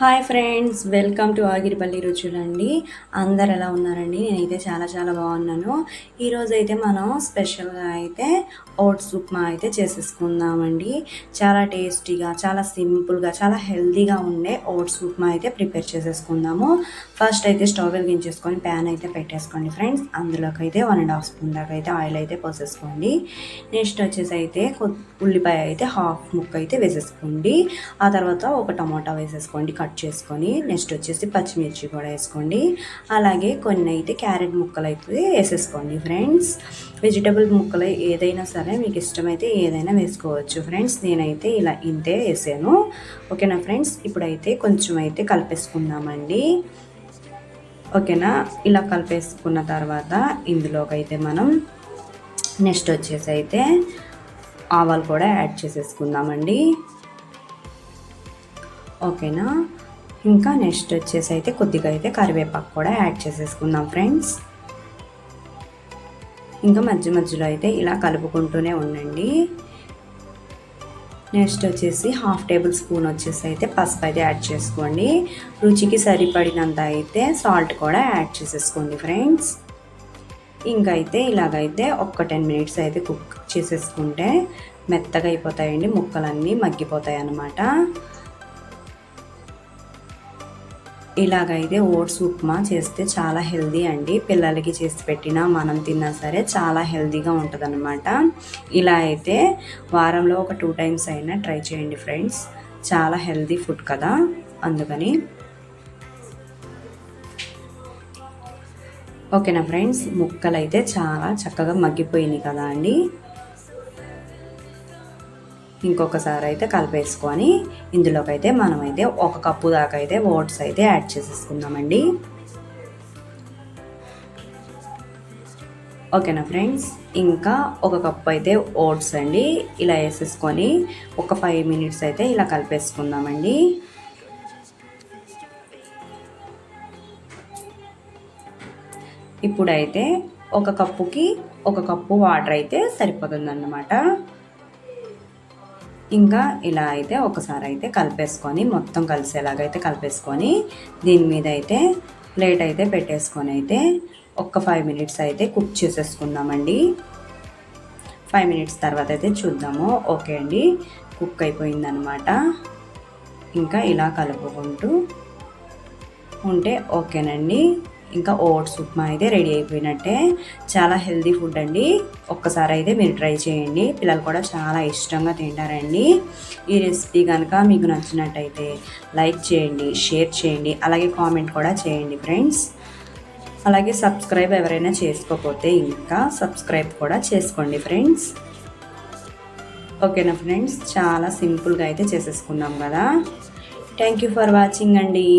Hi friends welcome to Agiripalli రుచులండి. అందరు ఎలా ఉన్నారండి? నేనైతే చాలా చాలా బాగున్నాను. ఈరోజు అయితే మనం స్పెషల్గా అయితే ఓట్స్ ఉప్మా అయితే చేసేసుకుందామండి. చాలా టేస్టీగా చాలా సింపుల్గా చాలా హెల్తీగా ఉండే ఓట్స్ ఉప్మా అయితే ప్రిపేర్ చేసేసుకుందాము. ఫస్ట్ అయితే స్టవ్ వెలిగించేసుకొని ప్యాన్ అయితే పెట్టేసుకోండి ఫ్రెండ్స్. అందులోకి అయితే వన్ అండ్ హాఫ్ స్పూన్ దాకా అయితే ఆయిల్ అయితే పోసేసుకోండి. నెక్స్ట్ వచ్చేసి అయితే ఉల్లిపాయ అయితే హాఫ్ ముక్క అయితే వేసేసుకోండి. ఆ తర్వాత ఒక టమాటా వేసేసుకోండి కట్ చేసుకొని నెక్స్ట్ వచ్చేసి పచ్చిమిర్చి కూడా వేసుకోండి. అలాగే కొన్ని అయితే క్యారెట్ ముక్కలు అయితే వేసేసుకోండి ఫ్రెండ్స్. వెజిటబుల్ ముక్కలు ఏదైనా సరే మీకు ఇష్టమైతే ఏదైనా వేసుకోవచ్చు ఫ్రెండ్స్. నేనైతే ఇలా ఇంతే వేసాను. ఓకేనా ఫ్రెండ్స్? ఇప్పుడైతే కొంచెం అయితే కలిపేసుకుందామండి. ఓకేనా? ఇలా కలిపేసుకున్న తర్వాత ఇందులోకైతే మనం నెక్స్ట్ వచ్చేసి అయితే ఆవాలు కూడా యాడ్ చేసేసుకుందామండి. ఓకేనా? ఇంకా నెక్స్ట్ వచ్చేసి అయితే కొద్దిగా అయితే కరివేపాకు కూడా యాడ్ చేసేసుకుందాం ఫ్రెండ్స్. ఇంకా మధ్య మధ్యలో అయితే ఇలా కలుపుకుంటూనే ఉండండి. నెక్స్ట్ వచ్చేసి హాఫ్ టేబుల్ స్పూన్ వచ్చేసి అయితే పసుపు అయితే యాడ్ చేసుకోండి. రుచికి సరిపడినంత అయితే సాల్ట్ కూడా యాడ్ చేసేసుకోండి ఫ్రెండ్స్. ఇంకా అయితే ఇలాగైతే ఒక్క టెన్ మినిట్స్ అయితే కుక్ చేసేసుకుంటే మెత్తగా అయిపోతాయండి ముక్కలన్నీ మగ్గిపోతాయి అన్నమాట ఇలాగైతే ఓట్స్ ఉప్మా చేస్తే చాలా హెల్దీ అండి. పిల్లలకి చేసి పెట్టినా మనం తిన్నా సరే చాలా హెల్దీగా ఉంటుందన్నమాట. ఇలా అయితే వారంలో ఒక టూ టైమ్స్ అయినా ట్రై చేయండి ఫ్రెండ్స్. చాలా హెల్దీ ఫుడ్ కదా అందుకని. ఓకేనా ఫ్రెండ్స్? ముక్కలు అయితే చాలా చక్కగా మగ్గిపోయినాయి కదా అండి. ఇంకొకసారి అయితే కలిపేసుకొని ఇందులోకి అయితే మనమైతే ఒక కప్పు దాకా అయితే ఓట్స్ అయితే యాడ్ చేసేసుకుందామండి. ఓకేనా ఫ్రెండ్స్? ఇంకా ఒక కప్పు అయితే ఓట్స్ అండి. ఇలా వేసేసుకొని ఒక ఫైవ్ మినిట్స్ అయితే ఇలా కలిపేసుకుందామండి. ఇప్పుడైతే ఒక కప్పుకి ఒక కప్పు వాటర్ అయితే సరిపోతుంది అన్నమాట ఇంకా ఇలా అయితే ఒకసారి అయితే కలిపేసుకొని మొత్తం కలిసేలాగైతే కలిపేసుకొని దీని మీద అయితే ప్లేట్ అయితే పెట్టేసుకొని అయితే ఒక్క ఫైవ్ మినిట్స్ అయితే కుక్ చేసేసుకుందామండి. ఫైవ్ మినిట్స్ తర్వాత అయితే చూద్దాము. ఓకే అండి కుక్ అయిపోయిందనమాట ఇంకా ఇలా కలుపుకుంటూ ఉంటే ఓకేనండి. ఇంకా ఓట్స్ ఉప్మా అయితే రెడీ అయిపోయినట్టే. చాలా హెల్దీ ఫుడ్ అండి. ఒక్కసారి అయితే మీరు ట్రై చేయండి. పిల్లలు కూడా చాలా ఇష్టంగా తింటారండి. ఈ రెసిపీ కనుక మీకు నచ్చినట్టయితే లైక్ చేయండి షేర్ చేయండి అలాగే కామెంట్ కూడా చేయండి ఫ్రెండ్స్. అలాగే సబ్స్క్రైబ్ ఎవరైనా చేసుకోకపోతే ఇంకా సబ్స్క్రైబ్ కూడా చేసుకోండి ఫ్రెండ్స్. ఓకేనా ఫ్రెండ్స్? చాలా సింపుల్గా అయితే చేసేసుకున్నాం కదా. థ్యాంక్ యూ ఫర్ వాచింగ్ అండి.